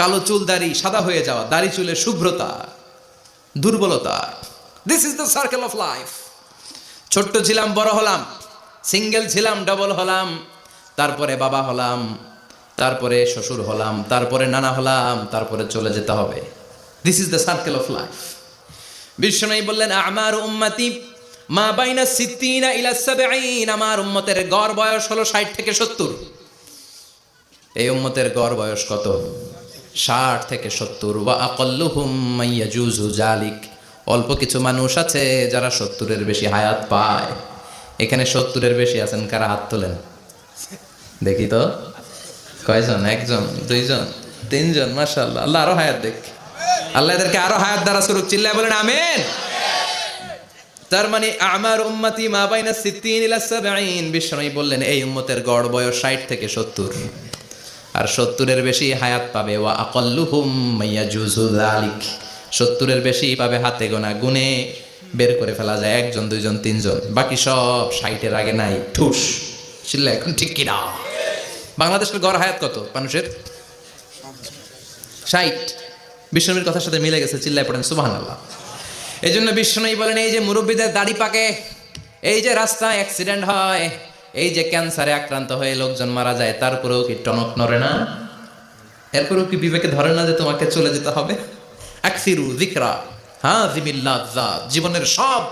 কালো চুল দাড়ি, সাদা হয়ে যাওয়া, দাড়ি চুলের শুভ্রতা, দুর্বলতা। This is the circle of life ছোট্ট ছিলাম, বড় হলাম সিঙ্গেল ছিলাম ডবল হলাম, তারপরে বাবা হলাম, তারপরে শ্বশুর হলাম, তারপরে নানা হলাম, তারপরে চলে যেতে হবে। This is the circle of life বিশ্বনবী বললেন, আমার উম্মাতি মা বাইনা সিদ্দিনা ইলা সাবঈন। আমার উম্মতের গড় বয়স হলো 60 থেকে 70 এই উম্মতের গড় বয়স কত? ষাট থেকে সত্তর। বা আকল্লুহুম মাইয়াজুজু জালিক অল্প কিছু মানুষ আছে যারা সত্তরের বেশি হায়াত পায়। এখানে সত্তরের বেশি আছেন, কারা হাত তোলেন? দেখি তো। কয়জন? একজন, দুইজন, তিনজন, মাশাআল্লাহ। আল্লাহ আরও হায়াত দেখ। আল্লাহ এদেরকে আরও হায়াত দ্বারা সুরুক চিল্লায় বলেন, আমেন। তার মানে আমার উম্মতি মা বাইনা সিদ্দিন ইলা সাবঈন। বিশ্বনবী বললেন, এই উম্মতের গড় বয়স 60 থেকে 70 আর সত্তরের বেশি হায়াত পাবে। ওয়া আকল্লুহুম মাইয়াজুজু যালিক। সত্তরের বেশি পাবে হাতে গোনা গুনে বের করে ফেলা যায় একজন, দুইজন, তিনজন। বাকি সব ষাটের আগে নাই। ঠুস। চিল্লা এখন ঠিক কিনা? বাংলাদেশের গড় হায়াত কত মানুষের? ষাট। বিষ্ণবীর কথার সাথে মিলে গেছে, চিল্লায় পড়েন সুবাহান আল্লাহ এই জন্য বিষ্ণনবী বলেন, এই যে মুরব্বীদের দাড়ি পাকে, এই যে রাস্তায় অ্যাক্সিডেন্ট হয় এই যে ক্যান্সারে আক্রান্ত হয়ে লোকজন মারা যায় তারপরেও কি টনক নড়ে না? এরপরেও কি বিবেকে ধরে না যে তোমাকে চলে যেতে হবে? আকসিরু জিকরা হ্যাঁ জিমিল্লাহ জীবনের সব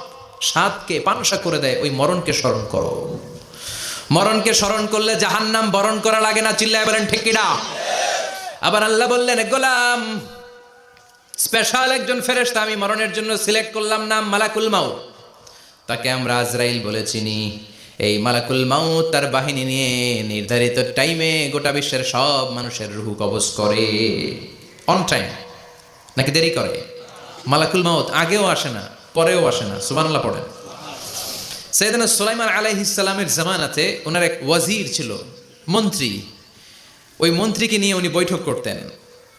স্বাদকে পানসা করে দেয় ওই মরণকে স্মরণ করো। মরণকে স্মরণ করলে জাহান্নাম বরণ করা লাগে না, চিল্লায় বলেন, ঠিক আবার আল্লাহ বললেন, গোলাম স্পেশাল একজন ফেরেশতা, আমি মরণের জন্য সিলেক্ট করলাম নাম মালাকুল মাউত। তাকে আমরা আজরাইল বলে চিনি। এই মালাকুল মাউত তার বাহিনী নিয়ে নির্ধারিত টাইমে গোটা বিশ্বের সব মানুষের রুহু কবজ করে। অন টাইম নাকি দেরি করে? মালাকুল মাউত আগেও আসে না, পরেও আসে না সুবানাল্লাহ পড়েন। সৈয়দনা সুলাইমান আলাইহিসালামের জামানাতে ওনার এক ওয়াজির ছিল, মন্ত্রী। ওই মন্ত্রীকে নিয়ে উনি বৈঠক করতেন।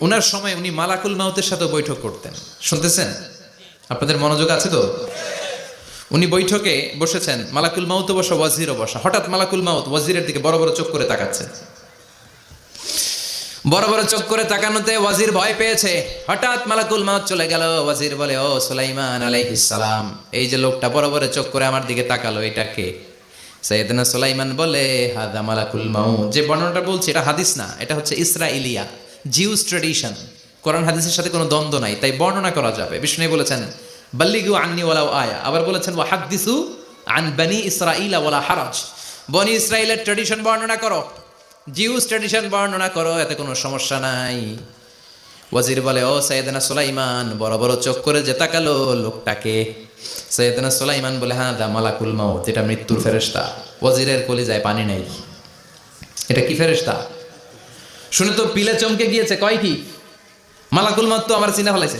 ওনার সময় উনি মালাকুল মাউতের সাথে বৈঠক করতেন। শুনতেছেন? আপনাদের মনোযোগ আছে তো? উনি বৈঠকে বসেছেন, মালাকুল মাউত বসা, ওয়াজিরও বসা। হঠাৎ মালাকুল মাউত ওয়াজিরের দিকে বড় বড় চোখ করে তাকাচ্ছে। বড় বড় চোখ করে তাকানোতে ওয়াজির ভয় পেয়েছে। হঠাৎ মালাকুল মাউত চলে গেল, ওয়াজির বলে, ও সুলাইমান সালাম, এই যে লোকটা বড় বড় চোখ করে আমার দিকে তাকালো, এটা কে? সৈয়দনা সুলাইমান বলে, হাদা মালাকুল মাউত। যে বর্ণনাটা বলছি, এটা হাদিস না, এটা হচ্ছে ইসরাইলিয়া, জিউস ট্রেডিশন কোরআন হাদিসের সাথে কোনো দ্বন্দ্ব নাই, তাই বর্ণনা করা যাবে। বিষ্ণু বলেছেন বাল্লিগু আন্নি ওয়ালাউ আয়া আবার বলেছেন ওয়া হাদিসু আন বানি ইসরাইলা ওয়ালা হারাজ বনি ইসরাইলের ট্রেডিশন বর্ণনা করো জিউস ট্রেডিশন বর্ণনা করো এতে কোনো সমস্যা নাই ওয়াজির বলে ও সৈয়দনা সুলাইমান বড় বড় চোখ করে যে তাকালো লোকটাকে সৈয়দনা সুলাইমান বলে হ্যাঁ দা মালাকুল মাউত এটা মৃত্যুর ফেরেশতা ওয়াজিরের কলিজায় পানি নেই এটা কি ফেরেশতা শুনে তো পিলে চমকে গিয়েছে কয় কি মালাকুল মাউত তো আমার চিনে ফেলেছে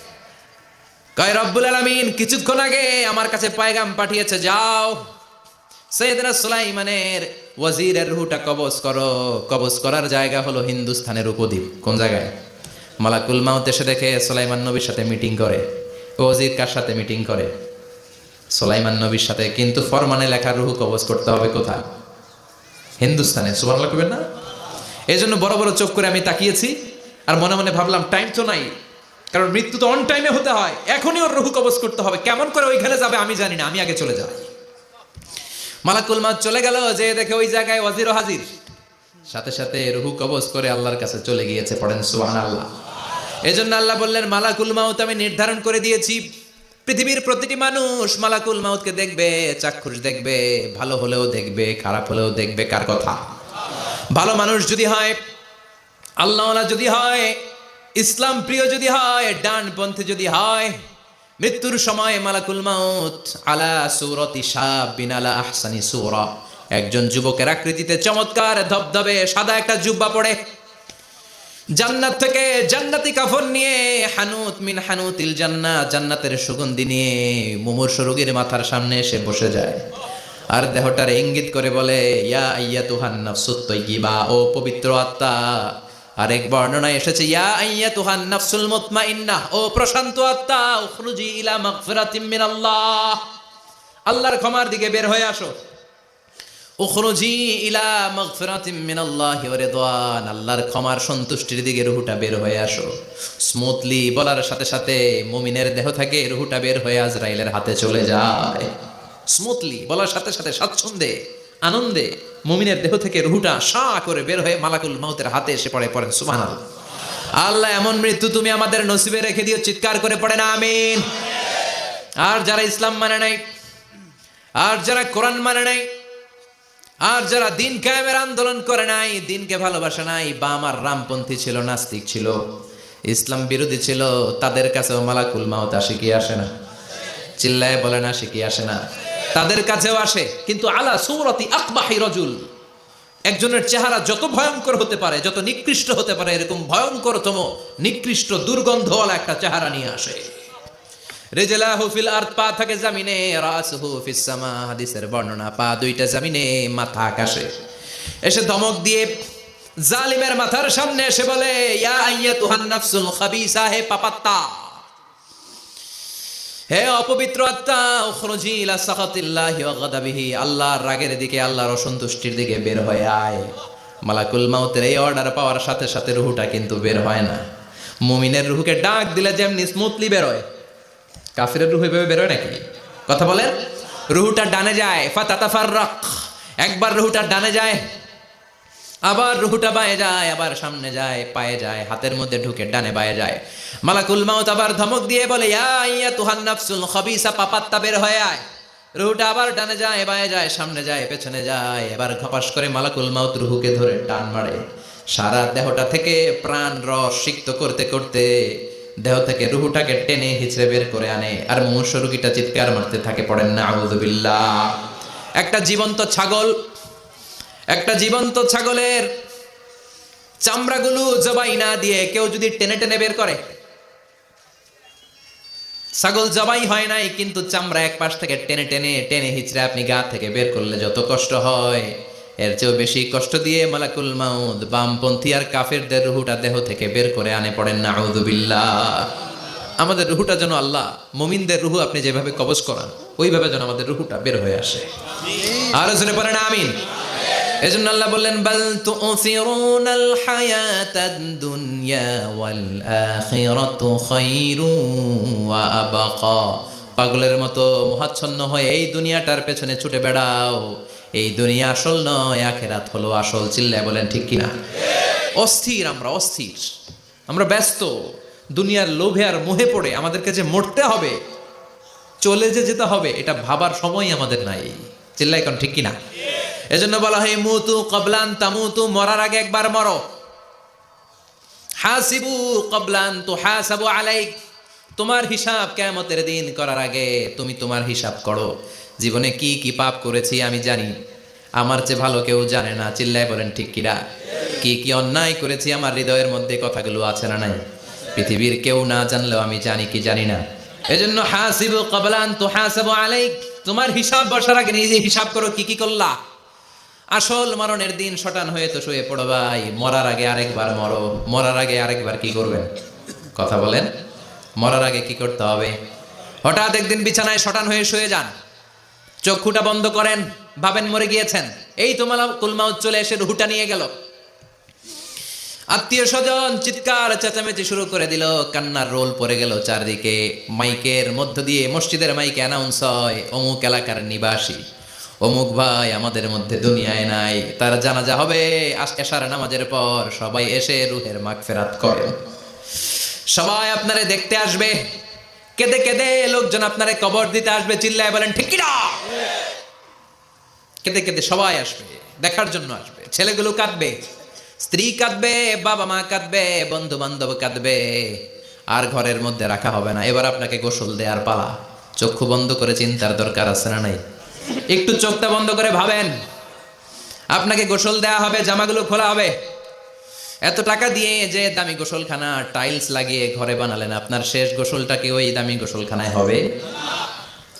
কয়, রব্বুল আলামিন, কিছুক্ষণ আগে আমার কাছে পায়গাম পাঠিয়েছে, যাও। সৈয়দনা সুলাইমানের ওয়াজিরের রুহুটা কবজ করো। কবজ করার জায়গা হলো হিন্দুস্তানের উপদ্বীপ। কোন জায়গায়? মালাকুল মাউত এসে দেখে সুলাইমান নবীর সাথে মিটিং করে। ওজির কার সাথে মিটিং করে? সোলাইমান নবীর সাথে। কিন্তু ফরমানে লেখা রুহু কবজ করতে হবে কোথায়? হিন্দুস্তানে সুবান লাগবে না? এই জন্য বড় বড় চোখ করে আমি তাকিয়েছি। আর মনে মনে ভাবলাম, টাইম তো নাই। কারণ মৃত্যু তো অন টাইমে হতে হয়। এখনই ওর রুহু কবজ করতে হবে। কেমন করে ওইখানে যাবে আমি জানি না, আমি আগে চলে যাই। মালাকুল মাত চলে গেল যে দেখে ওই জায়গায় ওয়াজির হাজির। সাথে সাথে রুহু কবজ করে আল্লাহর কাছে চলে গিয়েছে, পড়েন সুহান আল্লাহ এই জন্য আল্লাহ বললেন, মালাকুল মাউত আমি নির্ধারণ করে দিয়েছি। পৃথিবীর প্রতিটি মানুষ মালাকুল মাউতকে দেখবে, চাক্ষুষ দেখবে, ভালো হলেও দেখবে, খারাপ হলেও দেখবে, কার কথা? ভালো মানুষ যদি হয়, আল্লাহওয়ালা যদি হয় ইসলাম প্রিয় যদি হয় ডানপন্থী যদি হয়, মৃত্যুর সময় মালাকুল মাউত আলা সুরতি সাব বিনালা আহসানি সুরা। একজন যুবকের আকৃতিতে চমৎকার ধবধবে সাদা একটা জুব্বা পড়ে। জান্নাত থেকে জান্নাতি কাফন নিয়ে হানুত মিন হানুতিল জান্নাত জান্নাতের সুগন্ধি নিয়ে মুমূর্ষ রোগীর মাথার সামনে এসে বসে যায়। আর দেহটার ইঙ্গিত করে বলে, ইয়া আইয়া তুহান নাফসুত তৈয়িবা, ও পবিত্র আত্মা আরেক বর্ণনায় এসেছে, ইয়া আইয়া তুহান নাফসুল মুতমাইন্না, ও প্রশান্ত আত্মা, উখরুজি ইলা মাগফিরাতিম মিনাল্লাহ। আল্লাহর ক্ষমার দিকে বের হয়ে আসো। উখরুজি ইলা মাগফিরাতিম মিনাল্লাহি ওয়া রিদওয়ান। আল্লাহর ক্ষমার সন্তুষ্টির দিকে রুহুটা বের হয়ে আসো। স্মুথলি বলার সাথে সাথে মুমিনের দেহ থেকে রুহুটা বের হয়ে আজরাইলের হাতে চলে যায়। স্মুথলি বলার সাথে সাথে স্বাচ্ছন্দ্যে, আনন্দে মুমিনের দেহ থেকে রুহুটা সা করে বের হয়ে মালাকুল মাউতের হাতে এসে পড়ে, পড়েন, সুবহানাল্লাহ। আল্লাহ এমন মৃত্যু তুমি আমাদের নসিবে রেখে দিও, চিৎকার করে পড়ে না আমিন। আর যারা ইসলাম মানে নাই, আর যারা কোরআন মানে নাই, আর যারা দিন কায়েমের আন্দোলন করে নাই, দিনকে ভালোবাসে নাই বা আমার রামপন্থী ছিল, নাস্তিক ছিল, ইসলাম বিরোধী ছিল, তাদের কাছেও মালাকুল মাউত আসে কি আসে না? চিল্লায় বলে না সে কি আসে না? তাদের কাছেও আসে। কিন্তু আলা সৌরতি আকবাহি রজুল, একজনের চেহারা যত ভয়ঙ্কর হতে পারে, যত নিকৃষ্ট হতে পারে, এরকম ভয়ঙ্করতম, নিকৃষ্ট দুর্গন্ধওয়ালা একটা চেহারা নিয়ে আসে। রেজেলাহু ফিল আরদ, পা থাকে জামিনে, রাসহু ফিস সামা, হাদিসের বর্ণনা, পা দুইটা জামিনে, মাথা আকাশে। এসে ধমক দিয়ে জালিমের মাথার সামনে এসে বলে, ইয়া আইয়াতুহান নাফসুল খাবিসা, হে পাপাত্তা! হে অপবিত্র আত্মা, উখরুজি ইলা আল্লাহর রাগের দিকে, আল্লাহর অসন্তুষ্টির দিকে বের হয়ে আয়। মালাকুল মাউতের এই অর্ডার পাওয়ার সাথে সাথে রুহুটা কিন্তু বের হয় না। মুমিনের রুহুকে ডাক দিলে যেমনি স্মুথলি বের হয় কাফিরের রুহ এভাবে বেরোয় নাকি? কথা বলেন? রুহুটা ডানে যায় ফাতাতাফার রক একবার রুহুটা ডানে যায় আবার রুহুটা বায়ে যায়, আবার সামনে যায়, পায়ে যায়, হাতের মধ্যে ঢুকে ডানে বায়ে যায়। মালাকুল মাউত আবার ধমক দিয়ে বলে, ইয়া তুহান নাফসুল খবিসা, পাপাত্তা বের হয়ে আয়। রুহুটা আবার ডানে যায়, বায়ে যায়, সামনে যায়, পেছনে যায়, এবার ঘপাস করে মালাকুল মাউত রুহুকে ধরে টান মারে। সারা দেহটা থেকে প্রাণ রস সিক্ত করতে করতে দেহ থেকে রুহুটাকে টেনে হিচড়ে বের করে আনে। আর মুমূর্ষ রুগীটা চিৎকার মারতে থাকে, পড়েন না আউযুবিল্লাহ একটা জীবন্ত ছাগল একটা জীবন্ত ছাগলের চামড়াগুলো জবাই না দিয়ে কেউ যদি টেনে টেনে বের করে। ছাগল জবাই হয় নাই, কিন্তু চামড়া এক পাশ থেকে টেনে টেনে টেনে হিচড়ে আপনি গা থেকে বের করলে যত কষ্ট হয়, এর চেয়েও বেশি কষ্ট দিয়ে মালাকুল মাউদ বামপন্থী আর কাফেরদের রুহুটা দেহ থেকে বের করে আনে পড়েন না আউদুবিল্লাহ আমাদের রুহুটা যেন আল্লাহ, মমিনদের রুহু আপনি যেভাবে কবজ করান, ওইভাবে যেন আমাদের রুহুটা বের হয়ে আসে। আরও জোরে পড়েন আমিন। এজন্য আল্লাহ বললেন, বাল তুসিরুনাল হায়াতাদ দুনিয়া ওয়াল আখিরাতু খায়রু ওয়া আবাকা। পাগলের মতো মহাচ্ছন্ন হয়ে এই দুনিয়াটার পেছনে ছুটে বেড়াও। এই দুনিয়া আসল নয়, আখেরাত হলো আসল। চিল্লায় বলেন, ঠিক কিনা? অস্থির আমরা অস্থির। আমরা ব্যস্ত। দুনিয়ার লোভে আর মোহে পড়ে আমাদেরকে যে মরতে হবে। চলে যে যেতে হবে, এটা ভাবার সময় আমাদের নাই। চিল্লাই কারণ ঠিক কিনা? এজন্য বলা হয়, মুতু কবলান তামুতু, মরার আগে একবার মরো। হাসিবু কবলান তো হাসাবু আলাইক। তোমার হিসাব কেমতের দিন করার আগে তুমি তোমার হিসাব করো। জীবনে কি কি পাপ করেছি আমি জানি। আমার চেয়ে ভালো কেউ জানে না। চিল্লায় বলেন, ঠিক কিরা কি কি অন্যায় করেছি আমার হৃদয়ের মধ্যে কথাগুলো আছে না নাই? পৃথিবীর কেউ না জানলেও আমি জানি কি জানি না। এজন্য হাসিবু কবলান তো হাসাবু আলাইক। তোমার হিসাব বসার আগে নিজে হিসাব করো, কি কি করলা? আসল মরণের দিন শটান হয়ে তো শুয়ে পড়ো ভাই। মরার আগে আরেকবার মরো। মরার আগে আরেকবার কি করবেন? কথা বলেন। মরার আগে কি করতে হবে? হঠাৎ একদিন বিছানায় শটান হয়ে শুয়ে যান। চক্ষুটা বন্ধ করেন। ভাবেন মরে গিয়েছেন। এই তোমার কুলমাউত চলে এসে রুহুটা নিয়ে গেল। আত্মীয় স্বজন চিৎকার চেঁচামেচি শুরু করে দিল। কান্নার রোল পড়ে গেল চারদিকে। মাইকের মধ্য দিয়ে মসজিদের মাইকে অ্যানাউন্স হয়, অমুক এলাকার নিবাসী। অমুক ভাই আমাদের মধ্যে দুনিয়ায় নাই, তার জানাজা হবে এশার নামাজের পর। সবাই এসে রুহের মাগ ফেরাত করে। সবাই আপনারে দেখতে আসবে। কেঁদে কেঁদে লোকজন আপনারে কবর দিতে আসবে, চিল্লায় বলেন, ঠিক কিনা? কেঁদে কেঁদে সবাই আসবে, দেখার জন্য আসবে। ছেলেগুলো কাঁদবে, স্ত্রী কাঁদবে, বাবা মা কাঁদবে বন্ধু বান্ধব কাঁদবে। আর ঘরের মধ্যে রাখা হবে না। এবার আপনাকে গোসল দেওয়ার পালা। চক্ষু বন্ধ করে চিন্তার দরকার আছে না নাই? একটু চোখটা বন্ধ করে ভাবেন। আপনাকে গোসল দেওয়া হবে, জামাগুলো খোলা হবে। এত টাকা দিয়ে যে দামি গোসলখানা, টাইলস লাগিয়ে ঘরে বানালেন, আপনার শেষ গোসলটা কি ওই দামি গোসলখানায় হবে?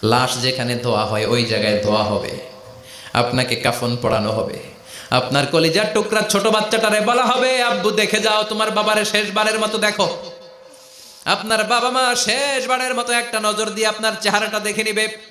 লাশ যেখানে ধোয়া হয়, ওই জায়গায় ধোয়া হবে। আপনাকে কাফন পড়ানো হবে। আপনার কলিজার টুকরা ছোট বাচ্চাটারে বলা হবে, আব্বু, দেখে যাও, তোমার বাবারে শেষবারের মতো দেখো। আপনার বাবা মা শেষবারের মতো একটা নজর দিয়ে আপনার চেহারাটা দেখে নিবে।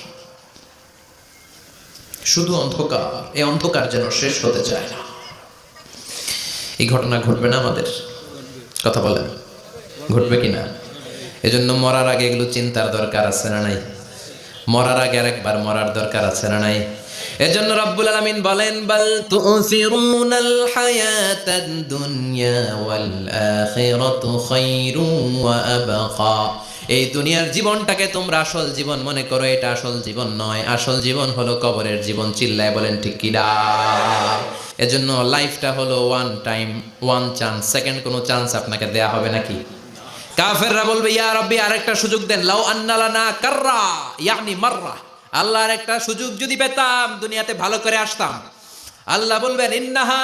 শুধু অন্ধকার, এই অন্ধকার যেন শেষ হতে চায় না। এই ঘটনা ঘটবে না আমাদের? কথা বলেন, ঘটবে কি না? এজন্য মরার আগে এগুলো চিন্তার দরকার আছে না নাই? মরার আগে আরেকবার মরার দরকার আছে না নাই? এজন্য রব্বুল আলামিন বলেন, বাল তুসিরুনাল হায়াতাদ দুনিয়া ওয়াল আখিরাতু খায়রুম ওয়া আবকা। এই দুনিয়ার জীবনটাকে তোমরা আসল জীবন মনে করো, এটা আসল জীবন নয়। আসল জীবন হলো কবরের জীবন, চিল্লায় বলেন ঠিক কিনা এজন্য লাইফটা হলো one time one chance second কোনো চান্স আপনাকে দেয়া হবে নাকি? কাফেররা বলবে, ইয়া রব্বি, আরেকটা সুযোগ দেন। লাউ আন্নালানা কাররা, ইয়ানি মাররা। আল্লাহর একটা সুযোগ যদি পেতাম, দুনিয়াতে ভালো করে আসতাম। আল্লাহ বলবেন, ইন্নাহা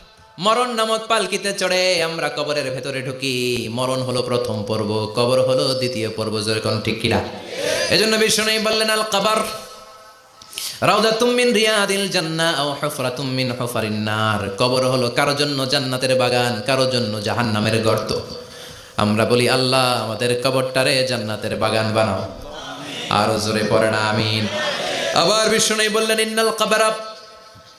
মরণ নামক পালকিতে চড়ে আমরা কবরের ভেতরে ঢুকি। মরণ হলো প্রথম পর্ব, কবর হলো দ্বিতীয় পর্ব যেরকম ঠিক কিনা? এজন্য বিষ্ণু বললেন, আল কবর রাউদাতুম মিন রিয়াদিল জান্নাহ আও হুফরাতুম মিন হুফারিন নার। কবর হলো কারও জন্য জান্নাতের বাগান, কারও জন্য জাহান্নামের গর্ত। আমরা বলি, আল্লাহ, আমাদের কবরটারে জান্নাতের বাগান বানাও। আরও জোরে পড়ে না আমিন। আবার বিষ্ণু বললেন, ইন্নাল কবর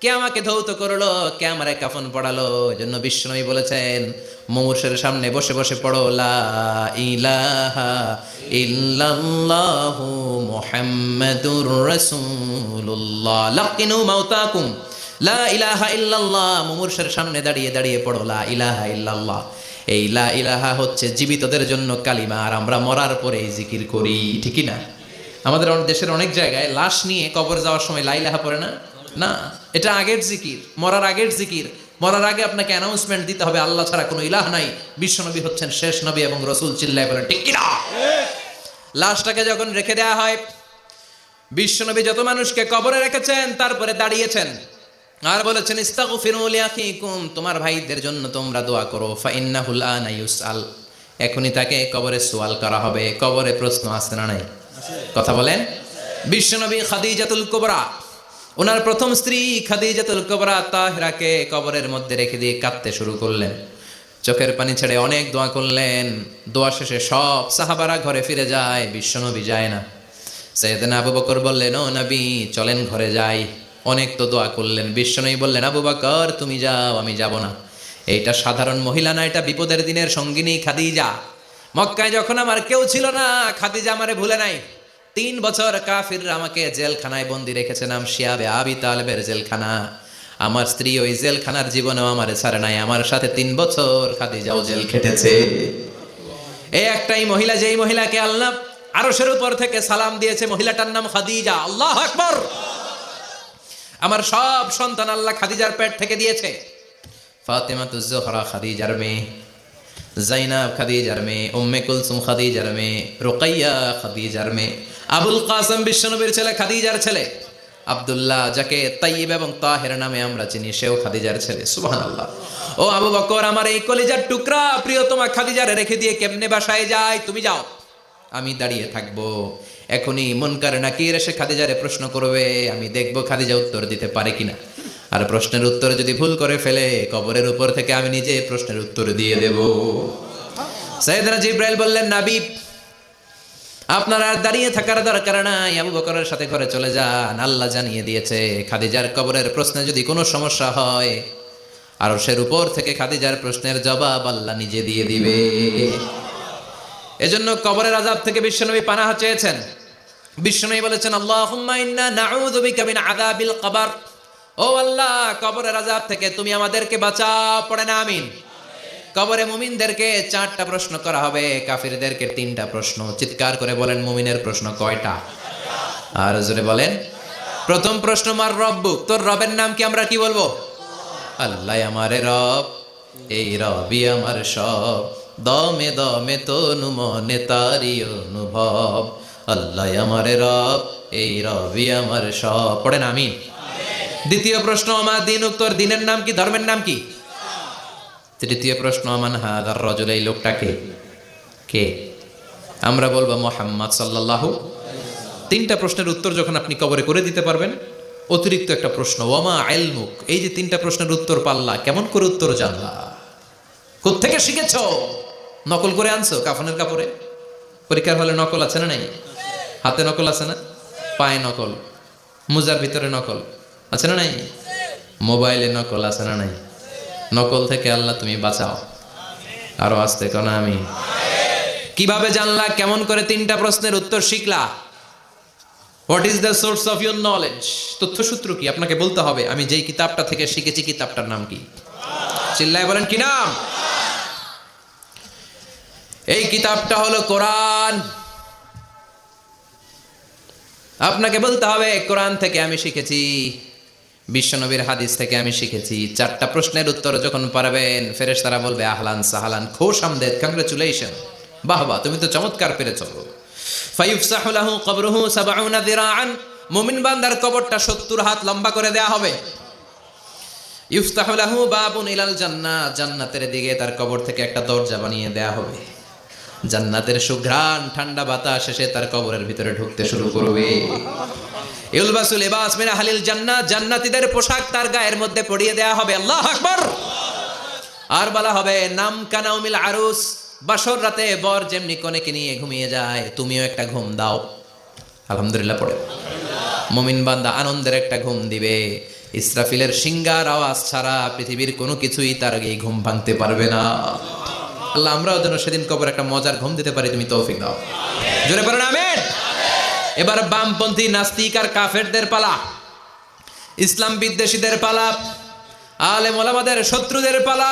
কে আমাকে ধৌত করল? কে আমারে কাফন পড়ালো? এজন্য বিষ্ণুই বলেছেন, মুমূর্ষের সামনে বসে বসে পড়ো, লা ইলাহা ইল্লাল্লাহু মুহাম্মাদুর রাসূলুল্লাহ। লাকিনু মাউতাকুম লা ইলাহা ইল্লাল্লাহ। মুমূর্ষের সামনে দাঁড়িয়ে দাঁড়িয়ে পড়ো, লা ইলাহা ইল্লাল্লাহ। এই লা ইলাহা হচ্ছে জীবিতদের জন্য কালিমা, আর আমরা মরার পরে এই জিকির করি, ঠিকই না? আমাদের দেশের অনেক জায়গায় লাশ নিয়ে কবর যাওয়ার সময় লা ইলাহা পড়ে না? না। এটা আগের জিকির, মরার আগের জিকির। মরার আগে আপনাকে অ্যানাউন্সমেন্ট দিতে হবে, আল্লাহ ছাড়া কোনো ইলাহ নাই। বিশ্বনবী হচ্ছেন শেষ নবী এবং রসুল চিল্লাই বলেন, ঠিক কিনা? লাশটাকে যখন রেখে দেওয়া হয়, বিশ্বনবী যত মানুষকে কবরে রেখেছেন, তারপরে দাঁড়িয়েছেন। আর বলেছেন, ইস্তাগফিরু লিআখিকুম, তোমার ভাইদের জন্য তোমরা দোয়া করো, ফাইন্নাহুল এখনই তাকে কবরে সোয়াল করা হবে। কবরে প্রশ্ন আসছে না নাই? কথা বলেন? বিশ্বনবী খাদিজাতুল কুবরা ওনার প্রথম স্ত্রী খাদিজাতুল কুবরা তাহরাকে কবরের মধ্যে রেখে দিয়ে কাঁদতে শুরু করলেন। চোখের পানি ছেড়ে অনেক দোয়া করলেন। দোয়া শেষে সব সাহাবারা ঘরে ফিরে যায়, বিশ্বনবী যায় না। সৈয়দনা আবু বকর বললেন, ও নবী, চলেন ঘরে যাই। অনেক তো দোয়া করলেন। বিশ্বনবী বললেন, আবু বকর, তুমি যাও, আমি যাব না। এইটা সাধারণ মহিলা না, এটা বিপদের দিনের সঙ্গিনী খাদিজা। মক্কায় যখন আমার কেউ ছিল না, খাদিজা আমারে ভুলে নাই। তিন বছর কাফিররা আমাকে জেলখানায় বন্দি রেখেছে, নাম শিয়াবে আবি তালেবের জেলখানা। আমার স্ত্রী ওই জেলখানার জীবনেও আমারে ছাড়ে নাই, আমার সাথে তিন বছর খাদিজাও জেল খেটেছে। এই একটাই মহিলা, যেই মহিলাকে আল্লাহ আরশের উপর থেকে সালাম দিয়েছে, মহিলাটার নাম খাদিজা। আল্লাহ আকবর! আমার সব সন্তান আল্লাহ খাদিজার পেট থেকে দিয়েছে। ফাতেমা তুজোহরা খাদিজার মেয়ে, জাইনাব খাদিজার মেয়ে, উম্মে কুলসুম খাদিজার মেয়ে, রোকাইয়া খাদিজার মেয়ে। আবুল কাসম বিশ্বনবীর ছেলে, খাদিজার ছেলে। আব্দুল্লাহ, যাকে তাইব এবং তাহের নামে আমরা চিনি, সেও খাদিজার ছেলে। সুবহান আল্লাহ ও আবু বকর, আমার এই কলিজার টুকরা প্রিয়তমা খাদিজারে রেখে দিয়ে কেমনে বাসায় যায়? তুমি যাও। আমি দাঁড়িয়ে থাকব। এখনই মনকার নাকির এসে খাদিজারে প্রশ্ন করবে, আমি দেখব খাদিজা উত্তর দিতে পারে কিনা। আর প্রশ্নের উত্তর যদি ভুল করে ফেলে, কবরের উপর থেকে আমি নিজে প্রশ্নের উত্তর দিয়ে দেব। সৈয়দনা জিব্রাইল বললেন, নাবিব আপনার আর দাঁড়িয়ে থাকার দরকার নাই। আবু বকরের সাথে ঘরে চলে যান। আল্লাহ জানিয়ে দিয়েছে, খাদিজার কবরের প্রশ্নে যদি কোনো সমস্যা হয় আর সের উপর থেকে খাদিজার প্রশ্নের জবাব আল্লাহ নিজে দিয়ে দিবে। এজন্য কবরের আজাব থেকে বিশ্বনবী পানাহা চেয়েছেন। বিশ্বনবী বলেছেন মিন আযাবিল কবর। ও আল্লাহ, কবরের আজাব থেকে তুমি আমাদেরকে বাঁচাও। পড়ে না, আমিন। কবরে মুমিনদেরকে চারটা প্রশ্ন করা হবে, কাফিরদেরকে তিনটা প্রশ্ন। চিৎকার করে বলেন, মুমিনের প্রশ্ন কয়টা? আর জোরে বলেন, প্রথম প্রশ্ন, মার রব্বুক তোর রবের নাম কি আমরা কি বলব? আল্লাহ আমারে রব, এই রবি আমার সব। দমে দমে তনু মনে তারি অনুভব। আল্লাহ আমারে রব, এই রবি আমার সব। পড়েন আমি দ্বিতীয় প্রশ্ন, আমার দিন উত্তর দিনের নাম কি, ধর্মের নাম কি? তৃতীয় প্রশ্ন, আমান হাদার রজল, এই লোকটাকে কে? আমরা বলব মোহাম্মদ সাল্লাল্লাহু তিনটা প্রশ্নের উত্তর যখন আপনি কবরে করে দিতে পারবেন, অতিরিক্ত একটা প্রশ্ন ওমা আইলমুক? এই যে তিনটা প্রশ্নের উত্তর পাল্লা, কেমন করে উত্তর জানলা? কোত্থেকে শিখেছ? নকল করে আনছো কাফনের কাপড়ে? পরীক্ষার হলে নকল আছে না নাই? হাতে নকল আছে না? পায়ে নকল। মোজার ভিতরে নকল আছে না নাই? মোবাইলে নকল আছে না নাই? নকল থেকে আল্লাহ তুমি বাঁচাও। আরও আসতে কেন আমি কীভাবে জানলা, কেমন করে তিনটা প্রশ্নের উত্তর শিখলা? What is the source of your knowledge তথ্যসূত্র কি? আপনাকে বলতে হবে, আমি যেই কিতাবটা থেকে শিখেছি, কিতাবটার নাম কি? চিল্লায় বলেন, কি নাম? এই কিতাবটা হলো কোরআন। আপনাকে বলতে হবে, কোরআন থেকে আমি শিখেছি। বিশ্বনবীর হাদিস থেকে আমি শিখেছি, চারটা প্রশ্নের উত্তর যখন পারবেন ফেরেশ তারা বলবে, আহলান সাহালান, খোশ আমদেদ কংগ্রেচুলেশন বাহ বাহ, তুমি তো চমৎকার পেরেছ। ফাইফসাহু লাহু কবরুহু সাবউনা দিরাআন, মুমিন বান্দার কবরটা 70 হাত লম্বা করে দেয়া হবে। ইফতাহু লাহু বাবুন ইলাল জান্নাহ, জান্নাতের দিকে তার কবর থেকে একটা দরজা বানিয়ে দেয়া হবে। জান্নাতের সুঘ্রাণ, ঠান্ডা বাতাস এসে তার কবরের ভিতরে ঢুকতে শুরু করবে। ইউলবাসু লিবাস মিন আহলিল জান্নাত জান্নাতীদের পোশাক তার গায়ের মধ্যে দেয়া হবে। আল্লাহ আকবার! আর বলা হবে, নাম কানাউমিল আরুস, বাসর রাতে বর যেমনি কনেকে নিয়ে ঘুমিয়ে যায়, তুমিও একটা ঘুম দাও। আলহামদুলিল্লাহ পড়ে। মমিন বান্দা আনন্দের একটা ঘুম দিবে। ইসরাফিলের সিঙ্গার আওয়াজ ছাড়া পৃথিবীর কোনো কিছুই তার এই ঘুম ভাঙতে পারবে না। আল্লাহ, আমরাও যেন সেদিন কবর একটা মজার ঘুম দিতে পারি, তুমি তৌফিক দাও। জোরে পড়েন আমেন! এবার বামপন্থী নাস্তিক আর কাফেরদের পালা, ইসলাম বিদ্বেষীদের পালা আলে মোলামাদের শত্রুদের পালা,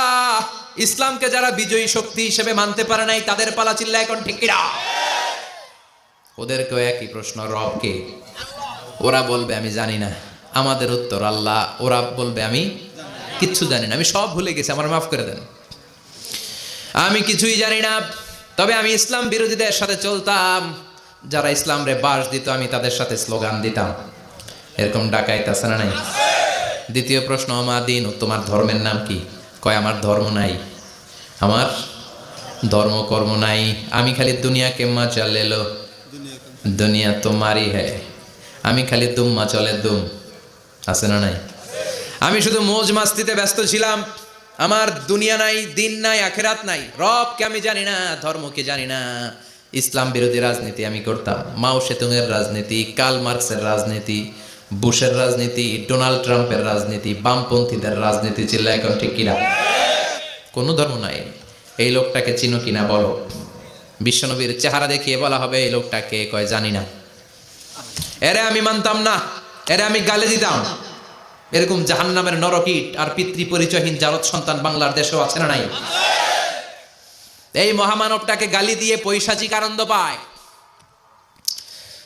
ইসলামকে যারা বিজয়ী শক্তি হিসেবে মানতে পারে নাই, তাদের পালা চিল্লা এখন ঠিক ওদেরকেও একই প্রশ্ন রবকে ওরা বলবে, আমি জানি না। আমাদের উত্তর আল্লাহ, ওরা বলবে, আমি কিচ্ছু জানি না। আমি সব ভুলে গেছি, আমার মাফ করে দেন। আমি কিছুই জানি না, তবে আমি ইসলাম বিরোধীদের সাথে চলতাম। যারা ইসলাম রে বাস দিত, আমি তাদের সাথে স্লোগান দিতাম। এরকম ডাকাইতে আছে না নাই? দ্বিতীয় প্রশ্ন দিন, তোমার ধর্মের নাম কি? কয়, আমার ধর্ম নাই। আমার ধর্ম, কর্ম নাই। আমি খালি দুনিয়াকে মা চলে লো দুনিয়া তোমারই হ্যাঁ আমি খালি দুম্মা চলে দুম। আছে না নাই? আমি শুধু মোজ মাস্তিতে ব্যস্ত ছিলাম। আমার দুনিয়া নাই, দিন নাই, আখেরাত নাই। রবকে আমি জানি না, ধর্মকে জানি না। ইসলাম বিরোধী রাজনীতি আমি করতাম। মাও সেতুংয়ের রাজনীতি কাল মার্কসের রাজনীতি, বুশের রাজনীতি, ডোনাল্ড ট্রাম্পের রাজনীতি, বামপন্থীদের রাজনীতি ছিল এখন ঠিক কিনা? কোনো ধর্ম নাই। এই লোকটাকে চিনো কিনা বলো? বিশ্বনবীর চেহারা দেখিয়ে বলা হবে এই লোকটাকে, কয় জানি না। এরে আমি মানতাম না। এরে আমি গালে দিতাম। এরকম জাহান নামের নরকিট আর পিতৃ পরিচয়হীন জারদ সন্তান বাংলার দেশেও আছে না নাই? এই মহামানবটাকে গালি দিয়ে পৈশাচিক আনন্দ পায়।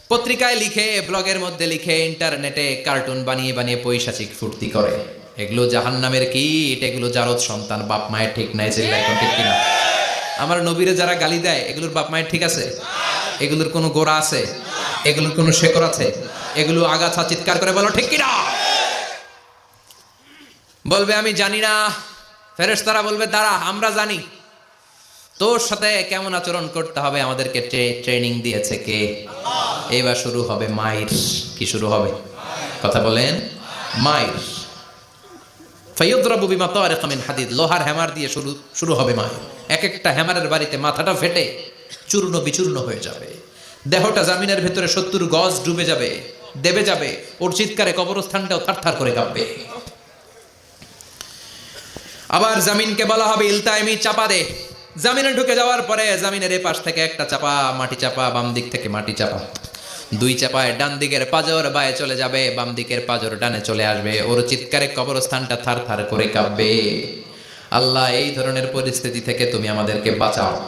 পত্রিকায় লিখে, ব্লগের মধ্যে লিখে, ইন্টারনেটে কার্টুন বানিয়ে বানিয়ে পৈশাচিক ফুর্তি করে। এগুলো জাহান নামের কীট, এগুলো জারদ সন্তান, বাপ মায়ের ঠিক নাই যে ঠিক কিনা? আমার নবীরে যারা গালি দেয়, এগুলোর বাপ মায়ের ঠিক আছে? এগুলোর কোনো গোড়া আছে? এগুলোর কোনো শেকড় আছে? এগুলো আগাছা চিৎকার করে বলো, ঠিক কিনা? বলবে, আমি জানি না। ফেরেশতারা বলবে, দাঁড়া, আমরা জানি। তোর সাথে কেমন আচরণ করতে হবে আমাদেরকে ট্রেনিং দিয়েছে কে? এবার শুরু হবে মাইর। কি শুরু হবে? কথা বলেন। মাইর। ফাইয়দ্রাবু বিমা তারিক মিন হাদিদ। লোহার হ্যামার দিয়ে শুরু শুরু হবে মাইর। এক একটা হ্যামারের বাড়িতে মাথাটা ফেটে চূর্ণ বিচূর্ণ হয়ে যাবে। দেহটা জামিনের ভেতরে সত্তর গজ ডুবে যাবে, দেবে যাবে। ওর চিৎকারে কবরস্থানটাও থারথার করে কাঁপবে। আবার জামিনকে বলা হবে ইলতাইমি চাপা দে। জামিনে ঢুকে যাওয়ার পরে জামিনের এই পাশ থেকে একটা চাপা, মাটি চাপা, বাম দিক থেকে মাটি চাপা। দুই চাপায় ডান দিকের পাজর বায়ে চলে যাবে, বাম দিকের পাজর ডানে চলে আসবে। ওর চিৎকারে কবরস্থানটা থার থার করে কাঁপবে। আল্লাহ, এই ধরনের পরিস্থিতি থেকে তুমি আমাদেরকে বাঁচাও।